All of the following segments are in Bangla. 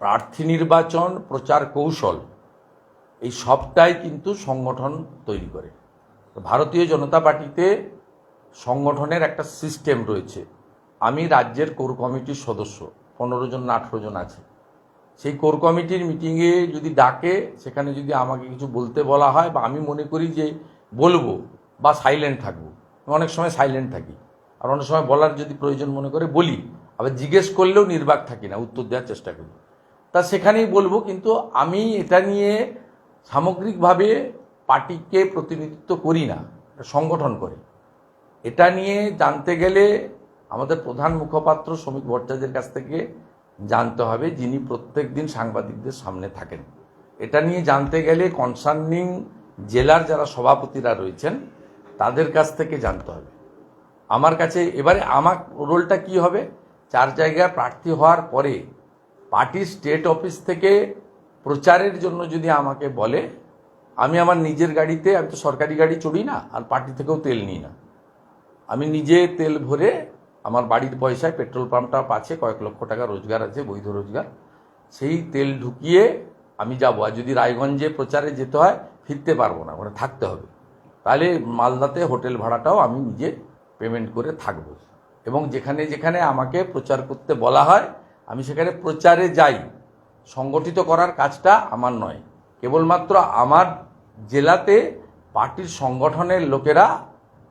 প্রার্থী নির্বাচন, প্রচার কৌশল, এই সবটাই কিন্তু সংগঠন তৈরি করে। ভারতীয় জনতা পার্টিতে সংগঠনের একটা সিস্টেম রয়েছে। আমি রাজ্যের কোর কমিটির সদস্য, পনেরো জন না আঠেরো জন আছে। সেই কোর কমিটির মিটিংয়ে যদি ডাকে, সেখানে যদি আমাকে কিছু বলতে বলা হয় বা আমি মনে করি যে বলব বা সাইলেন্ট থাকব অনেক সময় সাইলেন্ট থাকি। আর অনেক সময় বলার যদি প্রয়োজন মনে করে বলি, আবার জিজ্ঞেস করলেও নির্বাক থাকি না, উত্তর দেওয়ার চেষ্টা করি। তা সেখানেই বলব, কিন্তু আমি এটা নিয়ে সামগ্রিকভাবে পার্টিকে প্রতিনিধিত্ব করি না সংগঠন করে। এটা নিয়ে জানতে গেলে আমাদের প্রধান মুখপাত্র শ্রমিক ভট্টাচার্যের কাছ থেকে জানতে হবে, যিনি প্রত্যেক দিন সাংবাদিকদের সামনে থাকেন। এটা নিয়ে জানতে গেলে কনসার্নিং জেলার যারা সভাপতিরা রয়েছেন, তাদের কাছ থেকে জানতে হবে। আমার কাছে এবারে আমার রোলটা কি হবে? চার জায়গায় প্রার্থী হওয়ার পরে পার্টি স্টেট অফিস থেকে প্রচারের জন্য যদি আমাকে বলে, আমি আমার নিজের গাড়িতে, আমি তো সরকারি গাড়ি চড়ি না, আর পার্টি থেকেও তেল নিই না। আমি নিজে তেল ভরে আমার বাড়ির পয়সায় পেট্রোল পাম্পটা আছে, কয়েক লক্ষ টাকা রোজগার আছে, বৈধ রোজগার। সেই তেল ঢুকিয়ে আমি যাব। আর যদি রায়গঞ্জে প্রচারে যেতে হয়, ফিরতে পারব না ওখানে থাকতে হবে। তাহলে মালদাতে হোটেল ভাড়াটাও আমি নিজে পেমেন্ট করে থাকব। এবং যেখানে যেখানে আমাকে প্রচার করতে বলা হয় আমি সেখানে প্রচারে যাই। সংগঠিত করার কাজটা আমার নয়। কেবলমাত্র আমার জেলাতে পার্টির সংগঠনের লোকেরা,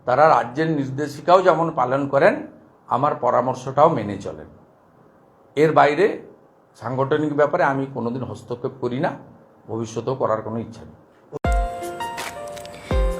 তারা রাজ্যের নির্দেশিকাও যেমন পালন করেন, আমার পরামর্শটাও মেনে চলেন। এর বাইরে সাংগঠনিক ব্যাপারে আমি কোনোদিন হস্তক্ষেপ করি না। ভবিষ্যতেও করার কোনো ইচ্ছা নেই।